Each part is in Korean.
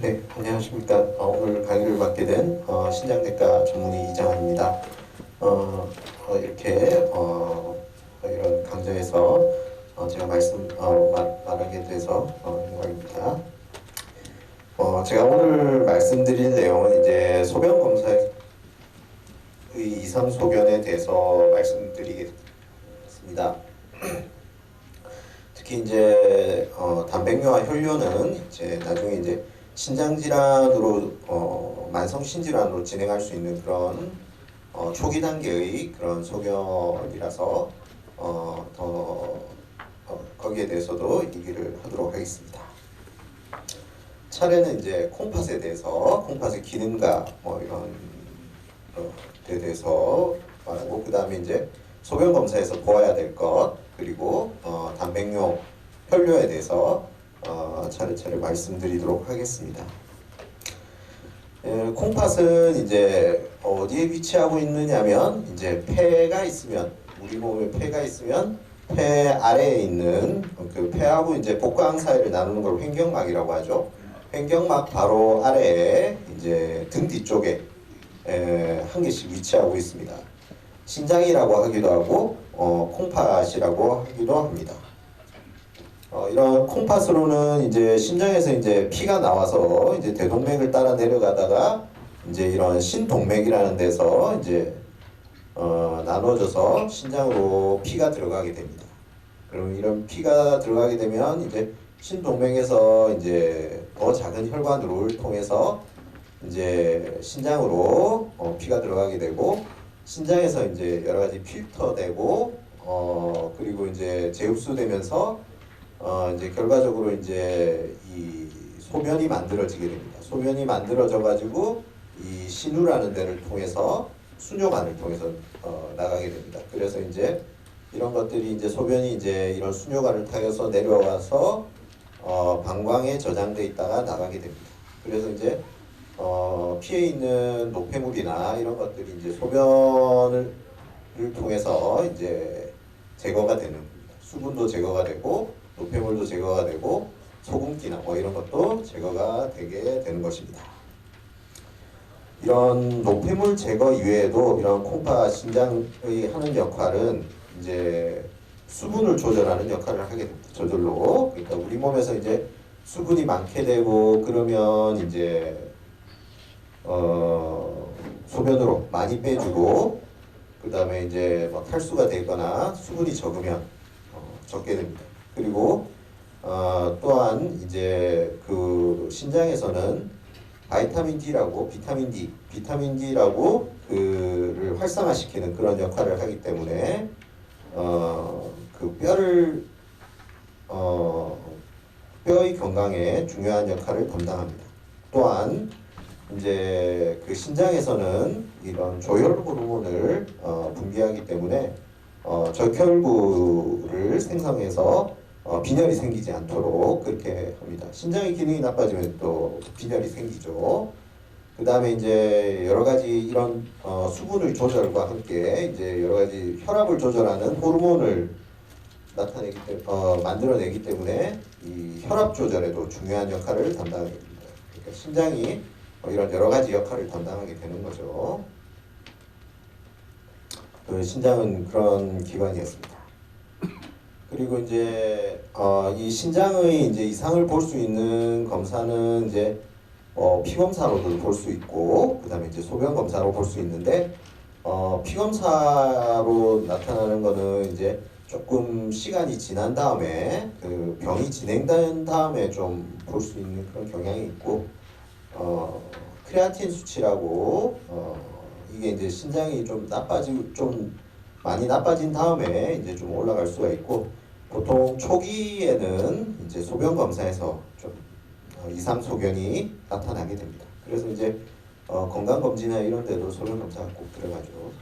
네, 안녕하십니까. 어, 오늘 강의를 맡게 된 어, 신장내과 전문의 이장환입니다. 어, 어, 이렇게 어, 이런 강좌에서 어, 제가 말씀 어, 말, 말하게 돼서 어, 영광입니다. 어, 제가 오늘 말씀드릴 내용은 이제 소변 검사의 이상 소변에 대해서 말씀드리겠습니다. 특히 이제 어, 단백뇨와 혈뇨는 이제 나중에 이제 신장 질환으로 어, 만성 신질환으로 진행할 수 있는 그런 어, 초기 단계의 그런 소견이라서 어, 더 어, 거기에 대해서도 얘기를 하도록 하겠습니다. 차례는 이제 콩팥에 대해서 콩팥의 기능과 뭐 이런 어, 데 대해서 말하고 그 다음에 이제 소변 검사에서 보아야 될 것 그리고 어, 단백뇨 혈뇨에 대해서 어, 차례차례 말씀드리도록 하겠습니다. 에, 콩팥은 이제 어디에 위치하고 있느냐면 이제 폐가 있으면 우리 몸에 폐가 있으면 폐 아래에 있는 그 폐하고 이제 복강 사이를 나누는 걸 횡격막이라고 하죠. 횡격막 바로 아래에 이제 등 뒤쪽에 에, 한 개씩 위치하고 있습니다. 신장이라고 하기도 하고 어, 콩팥이라고 하기도 합니다. 어, 이런 콩팥으로는 이제 심장에서 이제 피가 나와서 이제 대동맥을 따라 내려가다가 이제 이런 신동맥이라는 데서 이제 어, 나눠져서 신장으로 피가 들어가게 됩니다. 그럼 이런 피가 들어가게 되면 이제 신동맥에서 이제 더 작은 혈관을 통해서 이제 신장으로 어, 피가 들어가게 되고 신장에서 이제 여러 가지 필터되고 어 그리고 이제 재흡수되면서 어 이제 결과적으로 이제 이 소변이 만들어지게 됩니다. 소변이 만들어져 가지고 이 신우라는 데를 통해서 수뇨관을 통해서 어 나가게 됩니다. 그래서 이제 이런 것들이 이제 소변이 이제 이런 수뇨관을 타여서 내려와서 어 방광에 저장돼 있다가 나가게 됩니다. 그래서 이제 어, 피해 있는 노폐물이나 이런 것들이 이제 소변을 통해서 이제 제거가 되는 겁니다. 수분도 제거가 되고 노폐물도 제거가 되고 소금기나 뭐 이런 것도 제거가 되게 되는 것입니다. 이런 노폐물 제거 이외에도 이런 콩팥 신장의 하는 역할은 이제 수분을 조절하는 역할을 하게 됩니다. 저절로. 그러니까 우리 몸에서 이제 수분이 많게 되고 그러면 이제 어, 소변으로 많이 빼주고 그 다음에 이제 뭐 탈수가 되거나 수분이 적으면 어, 적게 됩니다. 그리고 어, 또한 이제 그 신장에서는 바이타민 D라고 비타민 D, 비타민 D라고 그를 활성화시키는 그런 역할을 하기 때문에 어, 그 뼈를 어, 뼈의 건강에 중요한 역할을 담당합니다. 또한 이제 그 신장에서는 이런 조혈 호르몬을 어, 분비하기 때문에 어, 적혈구를 생성해서 어, 빈혈이 생기지 않도록 그렇게 합니다. 신장의 기능이 나빠지면 또 빈혈이 생기죠. 그 다음에 이제 여러 가지 이런 어, 수분을 조절과 함께 이제 여러 가지 혈압을 조절하는 호르몬을 나타내기 때, 어, 만들어내기 때문에 이 혈압 조절에도 중요한 역할을 담당하게 됩니다. 그러니까 신장이 뭐 이런 여러 가지 역할을 담당하게 되는 거죠. 그 신장은 그런 기관이었습니다. 그리고 이제 어, 이 신장의 이제 이상을 볼 수 있는 검사는 이제 어, 피 검사로도 볼 수 있고 그다음에 이제 소변 검사로 볼 수 있는데 어, 피 검사로 나타나는 거는 이제 조금 시간이 지난 다음에 그 병이 진행된 다음에 좀 볼 수 있는 그런 경향이 있고 어, 크레아틴 수치라고 어, 이게 이제 신장이 좀 나빠지 좀 많이 나빠진 다음에 이제 좀 올라갈 수가 있고 보통 초기에는 이제 소변 검사에서 좀 어, 이상 소견이 나타나게 됩니다. 그래서 이제 어, 건강 검진이나 이런 데도 소변 검사가 꼭 들어가죠.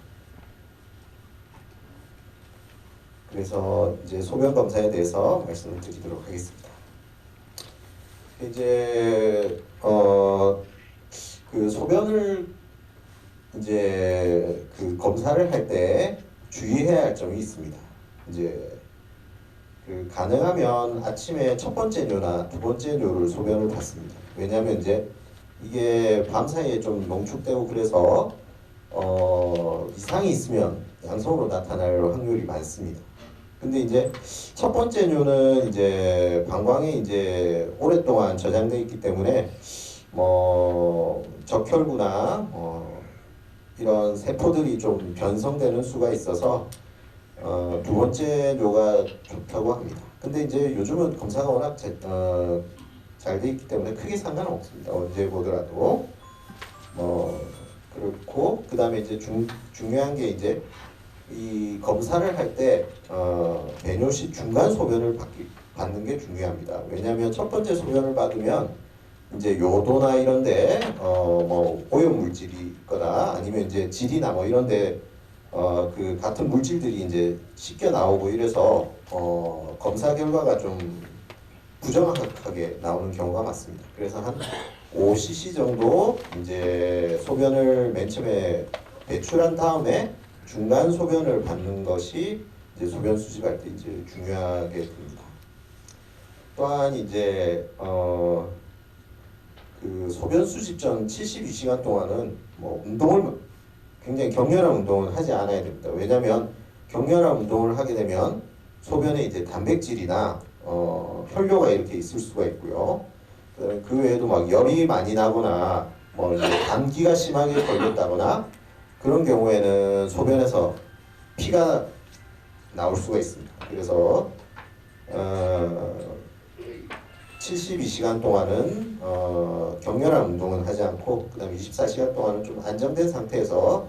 그래서 이제 소변 검사에 대해서 말씀을 드리도록 하겠습니다. 이제 어 그 소변을 이제 그 검사를 할 때 주의해야 할 점이 있습니다. 이제 그 가능하면 아침에 첫 번째 뇨나 두 번째 뇨를 소변을 봤습니다. 왜냐하면 이제 이게 밤 사이에 좀 농축되고 그래서 어, 이상이 있으면 양성으로 나타날 확률이 많습니다. 근데 이제 첫 번째 뇨는 이제 방광에 이제 오랫동안 저장돼 있기 때문에 뭐 적혈구나 어, 이런 세포들이 좀 변성되는 수가 있어서 어, 두 번째 뇨가 좋다고 합니다. 근데 이제 요즘은 검사가 워낙 제, 어, 잘돼 있기 때문에 크게 상관은 없습니다. 언제 보더라도 뭐 그렇고 그 다음에 이제 중, 중요한 게 이제 이 검사를 할때 어, 배뇨 시 중간 소변을 받기, 받는 게 중요합니다. 왜냐하면 첫 번째 소변을 받으면 이제 요도나 이런데 어 뭐 오염 물질이 있거나 아니면 이제 질이나 뭐 이런데 어 그 같은 물질들이 이제 씻겨 나오고 이래서 어 검사 결과가 좀 부정확하게 나오는 경우가 많습니다. 그래서 한 5cc 정도 이제 소변을 맨 처음에 배출한 다음에 중간 소변을 받는 것이 이제 소변 수집할 때 이제 중요하게 됩니다. 또한 이제 어 그 소변 수집 전 72시간 동안은 뭐 운동을 굉장히 격렬한 운동을 하지 않아야 됩니다. 왜냐하면 격렬한 운동을 하게 되면 소변에 이제 단백질이나 어, 혈뇨가 이렇게 있을 수가 있고요. 그 외에도 막 열이 많이 나거나 뭐 감기가 심하게 걸렸다거나 그런 경우에는 소변에서 피가 나올 수가 있습니다. 그래서 어, 72시간 동안은 어, 격렬한 운동은 하지 않고 그다음에 24시간 동안은 좀 안정된 상태에서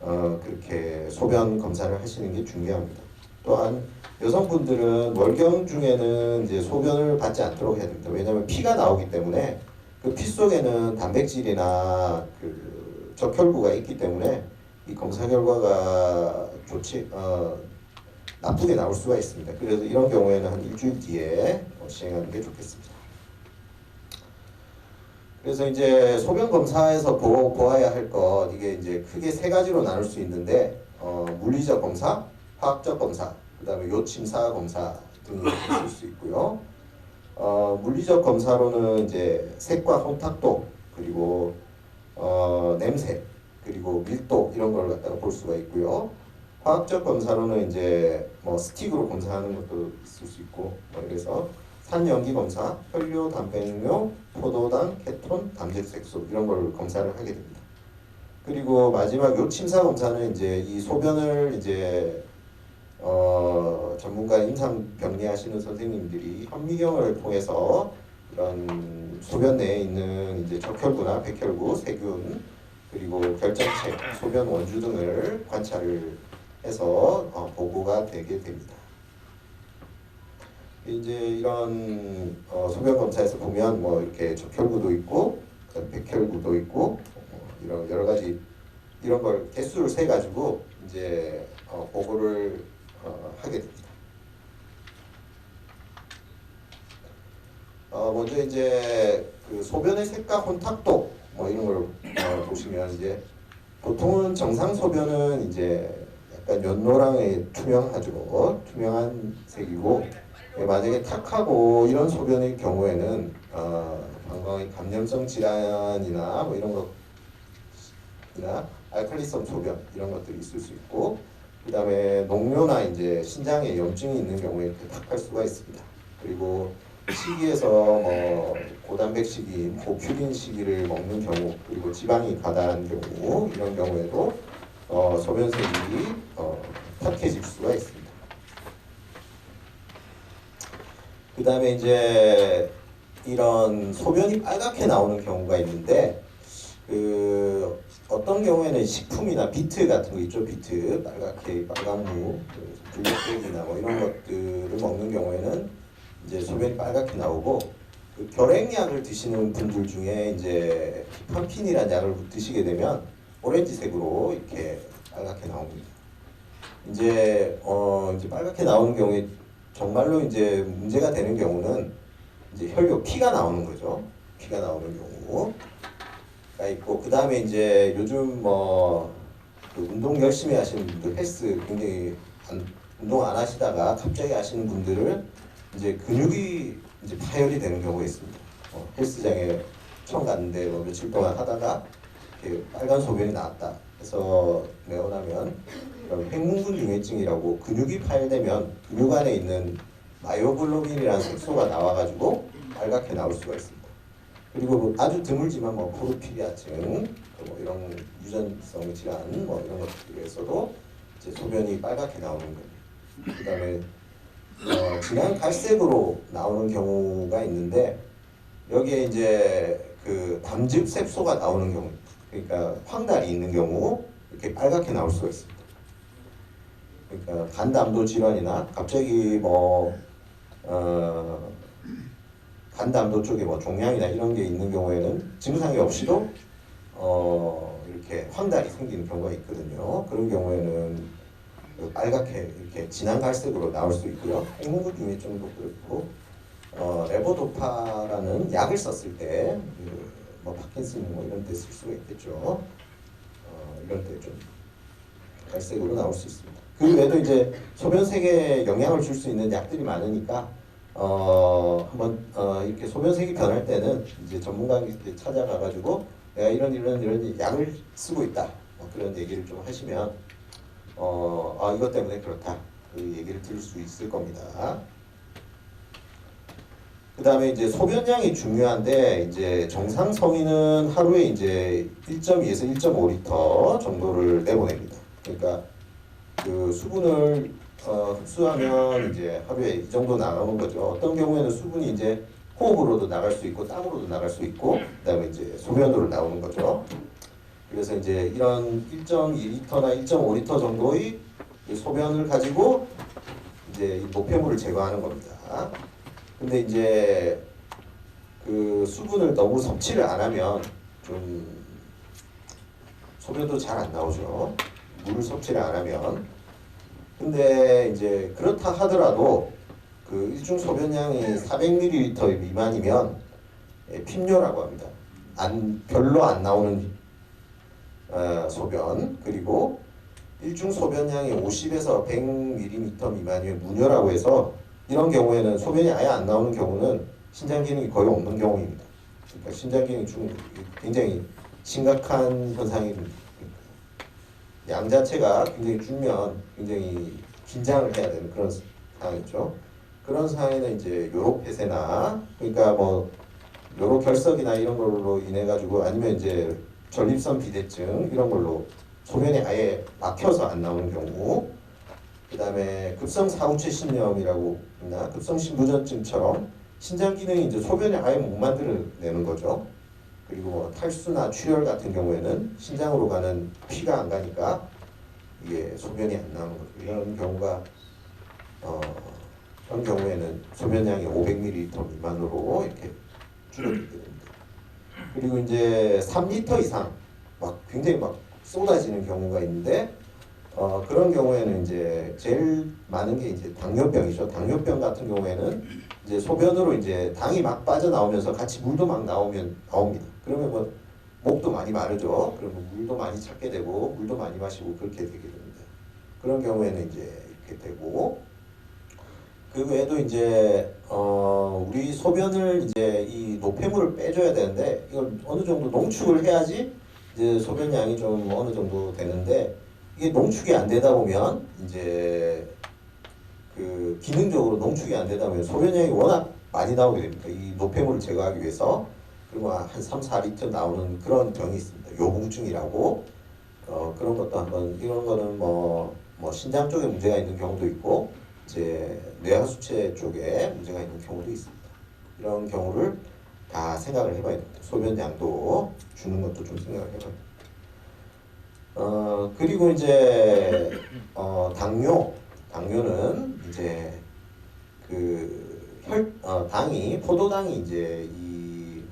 어, 그렇게 소변 검사를 하시는 게 중요합니다. 또한 여성분들은 월경 중에는 이제 소변을 받지 않도록 해야 됩니다. 왜냐하면 피가 나오기 때문에 그 피 속에는 단백질이나 그 적혈구가 있기 때문에 이 검사 결과가 좋지 어, 나쁘게 나올 수가 있습니다. 그래서 이런 경우에는 한 일주일 뒤에 어, 시행하는 게 좋겠습니다. 그래서 이제 소변 검사에서 보, 보아야 할 것 이게 이제 크게 세 가지로 나눌 수 있는데 어, 물리적 검사, 화학적 검사, 그다음에 요침사 검사 등이 있을 수 있고요. 어, 물리적 검사로는 이제 색과 혼탁도 그리고 어, 냄새 그리고 밀도 이런 걸 갖다가 볼 수가 있고요. 화학적 검사로는 이제 뭐 스틱으로 검사하는 것도 있을 수 있고 뭐 이래서 산염기 검사, 혈뇨, 단백뇨, 포도당, 케톤, 담질색소 이런 걸 검사를 하게 됩니다. 그리고 마지막 요 침사 검사는 이제 이 소변을 이제 어, 전문가 임상 병리하시는 선생님들이 현미경을 통해서 이런 소변 내에 있는 이제 적혈구나 백혈구, 세균 그리고 결장체, 소변 원주 등을 관찰을 해서 어, 보고가 되게 됩니다. 이제 이런 어, 소변 검사에서 보면 뭐 이렇게 적혈구도 있고 백혈구도 있고 어, 이런 여러 가지 이런 걸 개수를 세 가지고 이제 어, 보고를 어, 하게 됩니다. 어, 먼저 이제 그 소변의 색과 혼탁도 뭐 이런 걸 어, 보시면 이제 보통은 정상 소변은 이제 약간 연노랑의 투명하죠. 투명한 색이고 예, 만약에 탁하고 이런 소변의 경우에는 어, 방광의 감염성 질환이나 뭐 이런 것이나 알칼리성 소변 이런 것들이 있을 수 있고 그 다음에 농뇨나 이제 신장에 염증이 있는 경우에 이렇게 탁할 수가 있습니다. 그리고 식이에서 뭐 고단백 식인, 고큐린 식이를 먹는 경우 그리고 지방이 과다한 경우 이런 경우에도 어, 소변색이 어, 탁해질 수가 있습니다. 그 다음에 이제 이런 소변이 빨갛게 나오는 경우가 있는데 그 어떤 경우에는 식품이나 비트 같은 거 있죠 비트 빨갛게 빨강무 불닭고기나 뭐 이런 것들을 먹는 경우에는 이제 소변이 빨갛게 나오고 그 결핵약을 드시는 분들 중에 이제 팜핀이라는 약을 드시게 되면 오렌지색으로 이렇게 빨갛게 나옵니다. 이제 어 이제 빨갛게 나오는 경우에 정말로 이제 문제가 되는 경우는 이제 혈뇨 피가 나오는 거죠. 피가 나오는 경우가 있고 그 다음에 이제 요즘 뭐 그 운동 열심히 하시는 분들 헬스 굉장히 안, 운동 안 하시다가 갑자기 하시는 분들은 이제 근육이 이제 파열이 되는 경우가 있습니다. 어, 헬스장에 처음 갔는데 뭐 며칠 동안 하다가 빨간 소변이 나왔다. 그래서 내원하면 핵문근 융해증이라고 근육이 파열되면 근육 안에 있는 마이오글로빈이라는 색소가 나와가지고 빨갛게 나올 수가 있습니다. 그리고 뭐 아주 드물지만 뭐 포르피리아증 뭐 이런 유전성 질환 뭐 이런 것들에서도 이제 소변이 빨갛게 나오는 거예요. 그다음에 어, 진한 갈색으로 나오는 경우가 있는데 여기에 이제 그 담즙 색소가 나오는 경우, 그러니까 황달이 있는 경우 이렇게 빨갛게 나올 수가 있습니다. 그러니까 간담도 질환이나 갑자기 뭐 어, 간담도 쪽에 뭐 종양이나 이런 게 있는 경우에는 증상이 없이도 어, 이렇게 황달이 생기는 경우가 있거든요. 그런 경우에는 그 빨갛게 이렇게 진한 갈색으로 나올 수 있고요. 핵문근 중에증도 그렇고 어, 레보도파라는 약을 썼을 때, 그, 뭐 파킨슨 뭐 이런 데 쓸 수가 있겠죠. 어, 이럴 때 좀 갈색으로 나올 수 있습니다. 그 외에도 이제 소변색에 영향을 줄 수 있는 약들이 많으니까 어, 한번 어, 이렇게 소변색이 변할 때는 이제 전문가한테 찾아가가지고 내가 이런 이런 이런 약을 쓰고 있다. 뭐 그런 얘기를 좀 하시면 어, 아 이것 때문에 그렇다. 그 얘기를 들을 수 있을 겁니다. 그 다음에 이제 소변량이 중요한데 이제 정상 성인은 하루에 이제 1.2에서 1.5리터 정도를 내보냅니다. 그러니까 그 수분을 어, 흡수하면 이제 하루에 이 정도 나가는 거죠. 어떤 경우에는 수분이 이제 호흡으로도 나갈 수 있고 땀으로도 나갈 수 있고 그다음에 이제 소변으로 나오는 거죠. 그래서 이제 이런 1.2리터나 1.5리터 정도의 이 소변을 가지고 이제 이 노폐물을 제거하는 겁니다. 근데 이제 그 수분을 너무 섭취를 안 하면 좀 소변도 잘 안 나오죠. 물을 섭취를 안 하면. 근데 이제 그렇다 하더라도 그 일중 소변량이 400ml 미만이면 예, 핍뇨라고 합니다. 안 별로 안 나오는 어, 소변 그리고 일중 소변량이 50에서 100ml 미만이면 무뇨라고 해서 이런 경우에는 소변이 아예 안 나오는 경우는 신장 기능이 거의 없는 경우입니다. 그러니까 신장 기능이 중 굉장히 심각한 현상입니다. 양 자체가 굉장히 줄면 굉장히 긴장을 해야 되는 그런 상황이죠. 그런 상황에는 이제 요로 폐쇄나 그러니까 뭐 요로 결석이나 이런 걸로 인해 가지고 아니면 이제 전립선 비대증 이런 걸로 소변이 아예 막혀서 안 나오는 경우 그 다음에 급성 사후체 신염이라고 있나 급성 신부전증처럼 신장 기능이 이제 소변이 아예 못 만들어내는 거죠. 그리고 뭐 탈수나 출혈 같은 경우에는 신장으로 가는 피가 안 가니까 이게 소변이 안 나오는 거죠. 이런 경우가 어, 그런 경우에는 소변량이 500ml 미만으로 이렇게 줄어들게 됩니다. 그리고 이제 3리터 이상 막 굉장히 막 쏟아지는 경우가 있는데 어, 그런 경우에는 이제 제일 많은 게 이제 당뇨병이죠. 당뇨병 같은 경우에는 이제 소변으로 이제 당이 막 빠져나오면서 같이 물도 막 나오면 나옵니다. 그러면 뭐 목도 많이 마르죠. 그러면 물도 많이 찾게 되고 물도 많이 마시고 그렇게 되게 됩니다. 그런 경우에는 이제 이렇게 되고 그 외에도 이제 어 우리 소변을 이제 이 노폐물을 빼줘야 되는데 이걸 어느 정도 농축을 해야지 이제 소변량이 좀 어느 정도 되는데 이게 농축이 안 되다 보면 이제 그 기능적으로 농축이 안 되다 보면 소변량이 워낙 많이 나오게 됩니다. 이 노폐물을 제거하기 위해서 그리고 한 3, 4리터 나오는 그런 병이 있습니다. 요붕증이라고 어, 그런 것도 한번 이런 거는 뭐, 뭐 신장 쪽에 문제가 있는 경우도 있고 이제 뇌하수체 쪽에 문제가 있는 경우도 있습니다. 이런 경우를 다 생각을 해봐야 됩니다. 소변량도 주는 것도 좀 생각을 해봐야 됩니다. 어 그리고 이제 어 당뇨 당뇨는 이제 그 혈 어, 당이 포도당이 이제 이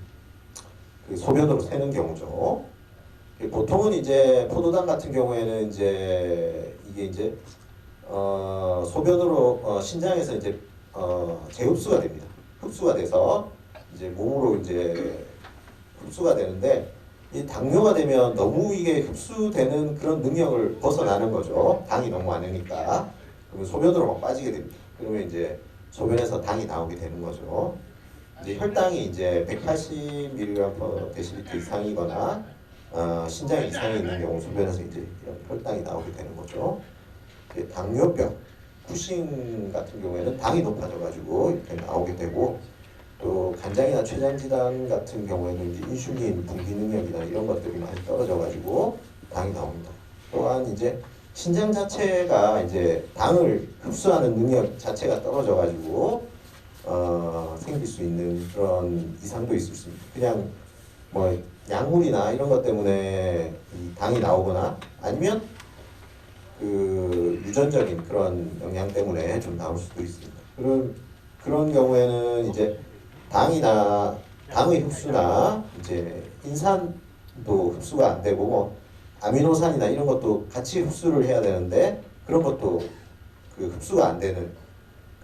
그 소변으로 새는 경우죠. 보통은 이제 포도당 같은 경우에는 이제 이게 이제 어 소변으로 어, 신장에서 이제 어 재흡수가 됩니다. 흡수가 돼서 이제 몸으로 이제 흡수가 되는데 이 당뇨가 되면 너무 이게 흡수되는 그런 능력을 벗어나는 거죠. 당이 너무 많으니까. 그러면 소변으로 막 빠지게 됩니다. 그러면 이제 소변에서 당이 나오게 되는 거죠. 이제 혈당이 이제 180mg/dL 이상이거나 어, 신장 이상이 있는 경우 소변에서 이제 혈당이 나오게 되는 거죠. 당뇨병, 쿠신 같은 경우에는 당이 높아져가지고 이렇게 나오게 되고 또 간장이나 췌장 질환 같은 경우에는 이제 인슐린 분비 능력이나 이런 것들이 많이 떨어져가지고 당이 나옵니다. 또한 이제 신장 자체가 이제 당을 흡수하는 능력 자체가 떨어져가지고 어, 생길 수 있는 그런 이상도 있을 수 있습니다. 그냥 뭐 약물이나 이런 것 때문에 이 당이 나오거나 아니면 그 유전적인 그런 영향 때문에 좀 나올 수도 있습니다. 그런 그런 경우에는 이제 당이나 당의 흡수나 이제 인산도 흡수가 안 되고 뭐 아미노산이나 이런 것도 같이 흡수를 해야 되는데 그런 것도 그 흡수가 안 되는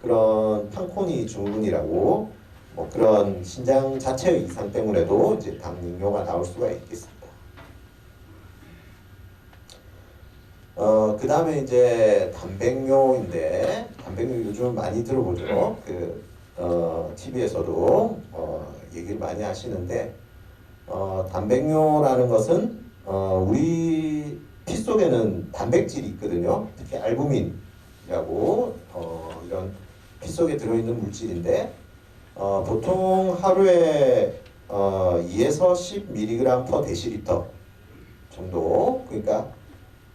그런 판코니 증후군이라고 뭐 그런 신장 자체의 이상 때문에도 이제 당뇨가 나올 수가 있겠습니다. 어, 그 다음에 이제 단백뇨인데, 단백뇨 요즘 많이 들어보죠. 그, 어, TV에서도, 어, 얘기를 많이 하시는데, 어, 단백뇨라는 것은, 어, 우리 피 속에는 단백질이 있거든요. 특히 알부민이라고, 어, 이런 피 속에 들어있는 물질인데, 어, 보통 하루에, 어, 2에서 10mg per 데시리터 정도, 그러니까,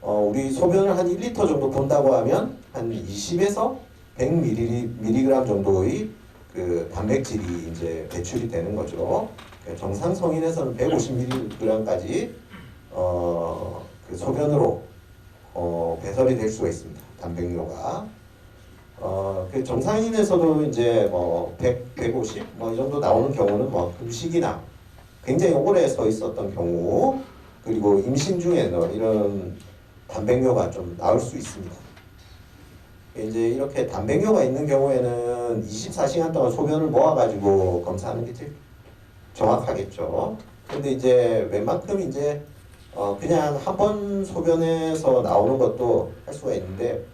어, 우리 소변을 한 1리터 정도 본다고 하면 한 20에서 100mg 정도의 그 단백질이 이제 배출이 되는 거죠. 그 정상 성인에서는 150mg까지 어, 그 소변으로 어, 배설이 될 수가 있습니다. 단백뇨가. 어, 그 정상인에서도 이제 뭐 100, 150, 뭐 이 정도 나오는 경우는 뭐 음식이나 굉장히 오래 서 있었던 경우 그리고 임신 중에는 이런 단백뇨가 좀 나올 수 있습니다. 이제 이렇게 단백뇨가 있는 경우에는 24시간 동안 소변을 모아가지고 검사하는 게 제일 정확하겠죠. 근데 이제 웬만큼 이제 어 그냥 한 번 소변에서 나오는 것도 할 수가 있는데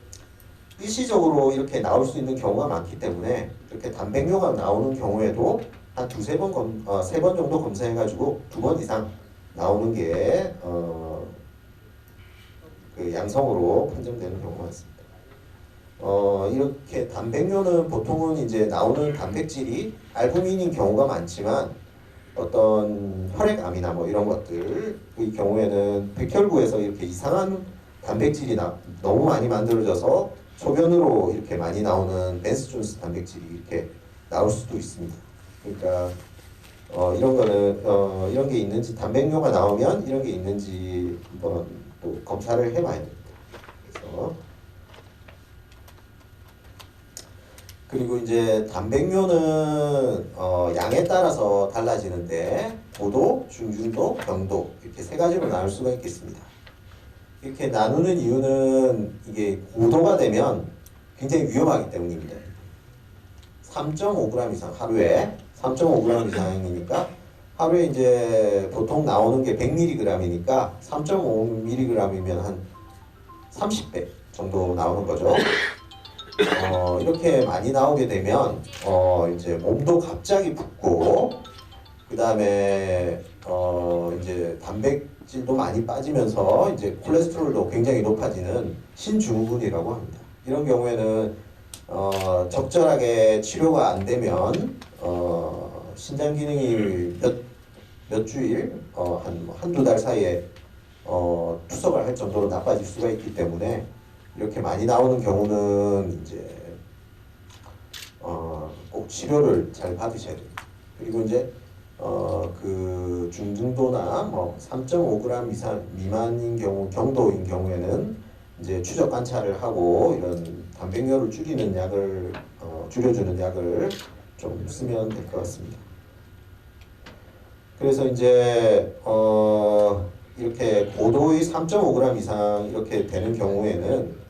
일시적으로 이렇게 나올 수 있는 경우가 많기 때문에 이렇게 단백뇨가 나오는 경우에도 한 두세 번 검, 어, 세 번 정도 검사해가지고 두 번 이상 나오는 게 어, 그 양성으로 판정되는 경우가 있습니다. 어, 이렇게 단백뇨는 보통은 이제 나오는 단백질이 알부민인 경우가 많지만 어떤 혈액암이나 뭐 이런 것들의 경우에는 백혈구에서 이렇게 이상한 단백질이 나, 너무 많이 만들어져서 소변으로 이렇게 많이 나오는 벤스존스 단백질이 이렇게 나올 수도 있습니다. 그러니까 어, 이런 거는 어, 이런 게 있는지 단백뇨가 나오면 이런 게 있는지 한번 또 검사를 해봐야 됩니다. 그래서 그리고 이제 단백뇨는 어, 양에 따라서 달라지는데 고도, 중중도, 경도 이렇게 세 가지로 나눌 수가 있겠습니다. 이렇게 나누는 이유는 이게 고도가 되면 굉장히 위험하기 때문입니다. 3.5g 이상 하루에 3.5g 이상이니까 하루에 이제 보통 나오는 게 100mg이니까 3.5mg이면 한 30배 정도 나오는 거죠. 어, 이렇게 많이 나오게 되면 어, 이제 몸도 갑자기 붓고 그 다음에 어, 이제 단백질도 많이 빠지면서 이제 콜레스테롤도 굉장히 높아지는 신증후군이라고 합니다. 이런 경우에는 어, 적절하게 치료가 안 되면 어, 신장 기능이 몇, 몇 주일, 어, 한, 한두 달 사이에 어, 투석을 할 정도로 나빠질 수가 있기 때문에 이렇게 많이 나오는 경우는 이제 어, 꼭 치료를 잘 받으셔야 됩니다. 그리고 이제 어, 그 중등도나 뭐 3.5g 이상 미만인 경우 경도인 경우에는 이제 추적 관찰을 하고 이런 단백뇨를 줄이는 약을 어, 줄여주는 약을 좀 쓰면 될 것 같습니다. 그래서 이제 어, 이렇게 고도의 3.5g 이상 이렇게 되는 경우에는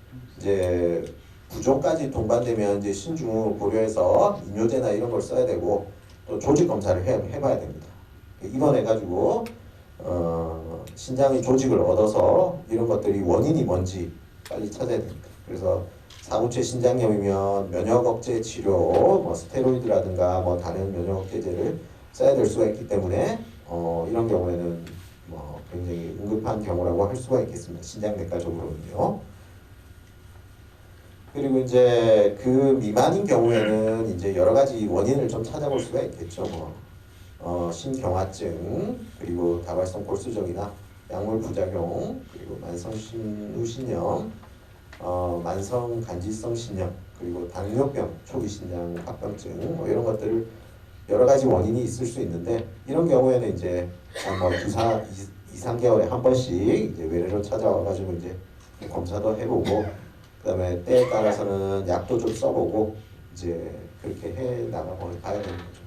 이제 부족까지 동반되면 이제 신중을 고려해서 이뇨제나 이런 걸 써야 되고 또 조직 검사를 해, 해봐야 됩니다. 입원해가지고 어, 신장의 조직을 얻어서 이런 것들이 원인이 뭔지 빨리 찾아야 됩니다. 그래서 사구체 신장염이면 면역 억제 치료, 뭐 스테로이드라든가 뭐 다른 면역 억제제를 써야 될 수가 있기 때문에 어, 이런 경우에는 뭐 굉장히 응급한 경우라고 할 수가 있겠습니다. 신장내과적으로는요. 그리고 이제 그 미만인 경우에는 이제 여러 가지 원인을 좀 찾아볼 수가 있겠죠. 뭐 어, 심경화증 그리고 다발성 골수적이나 약물 부작용 그리고 만성 신우신염 어, 만성 간질성 신염 그리고 당뇨병 초기 신장 합병증 뭐 이런 것들을 여러 가지 원인이 있을 수 있는데 이런 경우에는 이제 한뭐 두사 이, 3 개월에 한 번씩 이제 외래로 찾아와 가지고 이제 검사도 해보고 그다음에 때에 따라서는 약도 좀 써보고 이제 그렇게 해 나가 봐야 되는 거죠.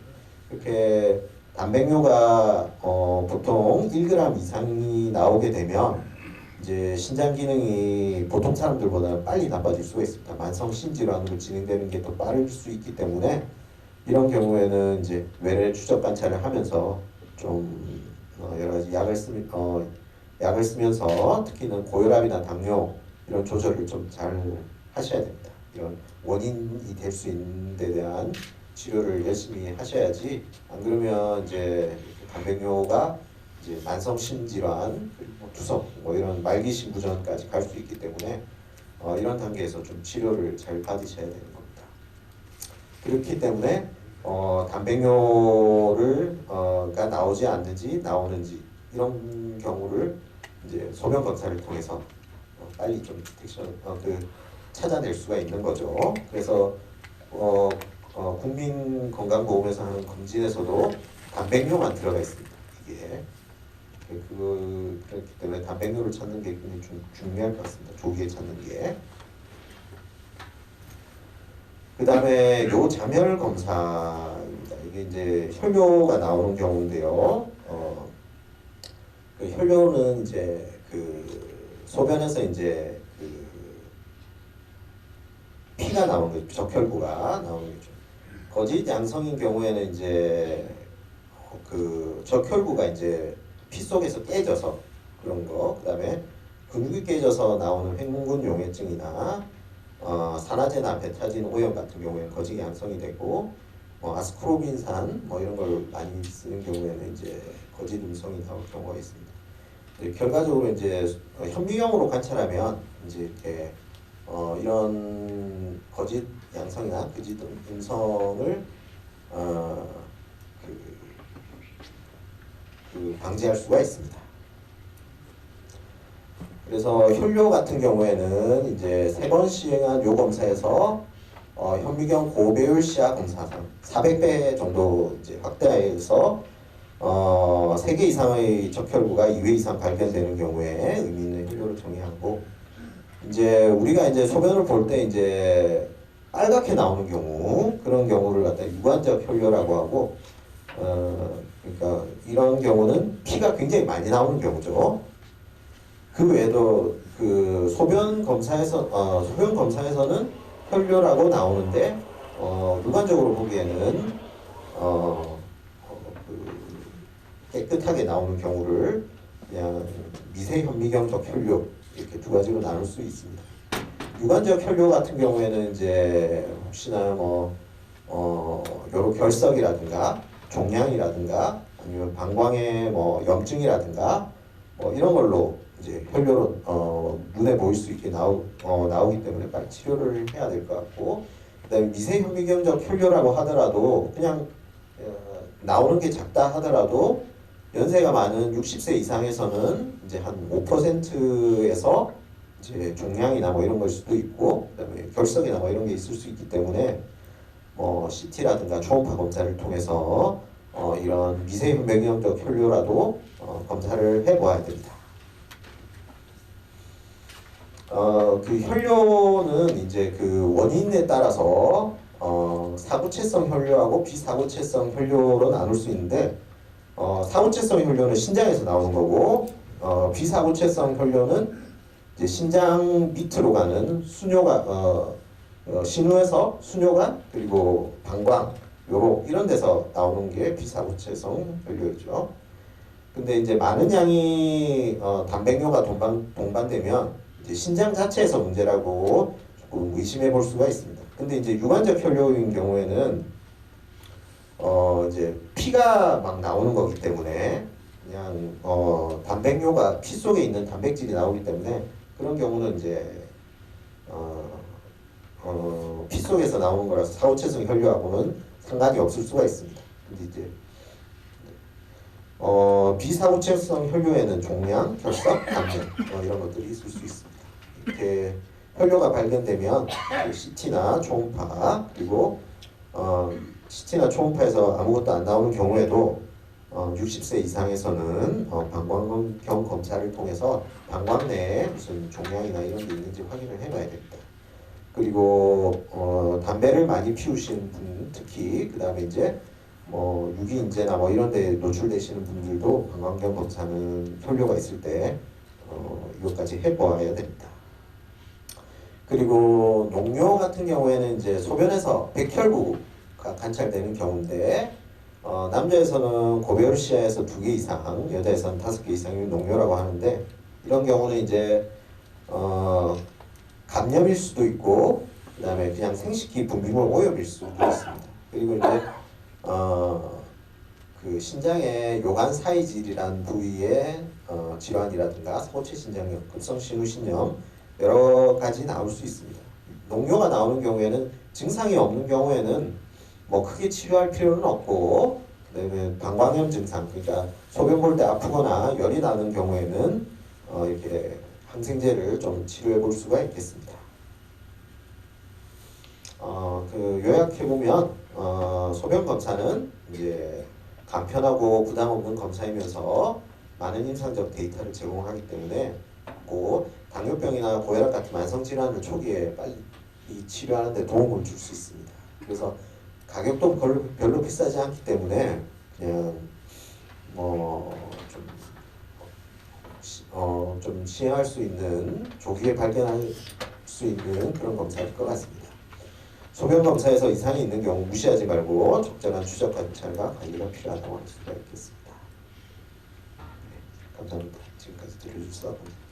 그렇게 단백뇨가 어, 보통 1g 이상이 나오게 되면 이제 신장 기능이 보통 사람들보다 빨리 나빠질 수가 있습니다. 만성 신질환으로 진행되는 게 더 빠를 수 있기 때문에 이런 경우에는 이제 외래 추적 관찰을 하면서 좀 어, 여러 가지 약을 쓰 어, 약을 쓰면서 특히는 고혈압이나 당뇨 이런 조절을 좀 잘 하셔야 됩니다. 이런 원인이 될 수 있는 데 대한 치료를 열심히 하셔야지 안 그러면 이제 단백뇨가 이제 만성 심질환 그리고 두석 뭐 이런 말기 신부전까지 갈 수 있기 때문에 어, 이런 단계에서 좀 치료를 잘 받으셔야 되는 겁니다. 그렇기 때문에 어, 단백뇨를 어가 나오지 않는지 나오는지 이런 경우를 이제 소변 검사를 통해서 어, 빨리 좀 디텍션 어, 그 찾아낼 수가 있는 거죠. 그래서 어, 어, 국민건강보험에서 하는 검진에서도 단백뇨만 들어가 있습니다. 이게 그 그렇기 때문에 단백뇨를 찾는 게 굉장히 중, 중요할 것 같습니다. 조기에 찾는 게. 그 다음에 요 자멸 검사입니다. 이게 이제 혈뇨가 나오는 경우인데요. 어, 그 혈뇨는 이제 그 소변에서 이제 그 피가 나오는 거죠. 적혈구가 나오는 거죠. 거짓 양성인 경우에는 이제 어, 그 적혈구가 이제 피 속에서 깨져서 그런 거, 그 다음에 근육이 깨져서 나오는 횡문근 용해증이나 어, 산화제나 베타진 오염 같은 경우에는 거짓 양성이 되고 뭐 아스코르빈산 뭐 이런 걸 많이 쓰는 경우에는 이제 거짓 음성이 나올 경우가 있습니다. 이제 결과적으로 이제 어, 현미경으로 관찰하면 이제 이렇게 어, 이런 거짓 양성이나 거짓 음성을 어, 그, 그 방지할 수가 있습니다. 그래서 혈뇨 같은 경우에는 이제 세 번 시행한 요 검사에서 어, 현미경 고배율 시야 검사상 400배 정도 이제 확대해서 어, 3개 이상의 적혈구가 2회 이상 발견되는 경우에 의미 있는 혈뇨를 정의하고 이제 우리가 이제 소변을 볼 때 이제 빨갛게 나오는 경우 그런 경우를 갖다 유관적 혈뇨라고 하고 어, 그러니까 이런 경우는 피가 굉장히 많이 나오는 경우죠. 그 외에도 그 소변 검사에서 어, 소변 검사에서는 혈뇨라고 나오는데 어, 육안적으로 보기에는 어, 깨끗하게 나오는 경우를 미세 현미경적 혈뇨 이렇게 두 가지로 나눌 수 있습니다. 유관적 혈뇨 같은 경우에는 이제 혹시나 뭐 어, 요런 결석이라든가 종양이라든가 아니면 방광의 뭐 염증이라든가 뭐 이런 걸로 이제 혈뇨로 어, 눈에 보일 수 있게 나오, 어, 나오기 때문에 빨리 치료를 해야 될 것 같고 그다음에 미세 현미경적 혈뇨라고 하더라도 그냥 어, 나오는 게 작다 하더라도 연세가 많은 60세 이상에서는 이제 한 5%에서 이제 종양이나 뭐 이런 걸 수도 있고 그다음에 결석이나 뭐 이런 게 있을 수 있기 때문에 뭐 CT라든가 초음파 검사를 통해서 어, 이런 미세 현미경적 혈뇨라도 어, 검사를 해보아야 됩니다. 어, 그 혈뇨는 이제 그 원인에 따라서 어, 사구체성 혈뇨하고 비사구체성 혈뇨로 나눌 수 있는데 어, 사구체성 혈뇨는 신장에서 나오는 거고 어, 비사구체성 혈뇨는 이제 신장 밑으로 가는 수뇨가 어, 어, 신우에서 수뇨관 그리고 방광 요로 이런 데서 나오는 게 비사구체성 혈뇨이죠. 근데 이제 많은 양이 어, 단백뇨가 동반 동반되면 이제 신장 자체에서 문제라고 조금 그 의심해 볼 수가 있습니다. 근데 이제 유관적 혈뇨인 경우에는 어 이제 피가 막 나오는 거기 때문에 그냥 어 단백뇨가 피 속에 있는 단백질이 나오기 때문에 그런 경우는 이제 어, 어, 피 속에서 나오는 거라서 사후체성 혈뇨하고는 상관이 없을 수가 있습니다. 근데 이제 어, 비사후체성 혈뇨에는 종양, 결석, 감염 어, 이런 것들이 있을 수 있습니다. 이렇게 혈뇨가 발견되면 그 CT나 초음파 그리고 어, CT나 초음파에서 아무것도 안 나오는 경우에도 어, 60세 이상에서는 어, 방광경 검사를 통해서 방광 내에 무슨 종양이나 이런 게 있는지 확인을 해봐야 됩니다. 그리고 어, 담배를 많이 피우시는 분 특히 그 다음에 이제 뭐 유기인재나 뭐 이런 데 노출되시는 분들도 방광경 검사는 혈뇨가 있을 때 어, 이것까지 해보아야 됩니다. 그리고 농뇨 같은 경우에는 이제 소변에서 백혈구가 관찰되는 경우인데 어, 남자에서는 고베르시아에서 두 개 이상, 여자에서는 다섯 개 이상이 농뇨라고 하는데 이런 경우는 이제 어, 감염일 수도 있고 그다음에 그냥 생식기 분비물 오염일 수도 있습니다. 그리고 이제 어, 그 신장의 요관 사이질이란 부위의 어, 질환이라든가 소체 신장염, 급성 신우신염 여러 가지 나올 수 있습니다. 농뇨가 나오는 경우에는 증상이 없는 경우에는 뭐 크게 치료할 필요는 없고 그다음에 방광염 증상 그러니까 소변 볼 때 아프거나 열이 나는 경우에는 어, 이렇게 항생제를 좀 치료해 볼 수가 있겠습니다. 어, 그 요약해 보면 어, 소변 검사는 이제 간편하고 부담 없는 검사이면서 많은 임상적 데이터를 제공하기 때문에 고 당뇨병이나 고혈압 같은 만성 질환을 초기에 빨리 치료하는 데 도움을 줄 수 있습니다. 그래서 가격도 별로, 비싸지 않기 때문에 그냥 뭐좀 어, 좀 시행할 수 있는 조기에 발견할 수 있는 그런 검사일 것 같습니다. 소변 검사에서 이상이 있는 경우 무시하지 말고 적절한 추적 관찰과 관리가 필요하다고 할 수가 있겠습니다. 네, 감사합니다. 지금까지 들어주셔서 감사합니다.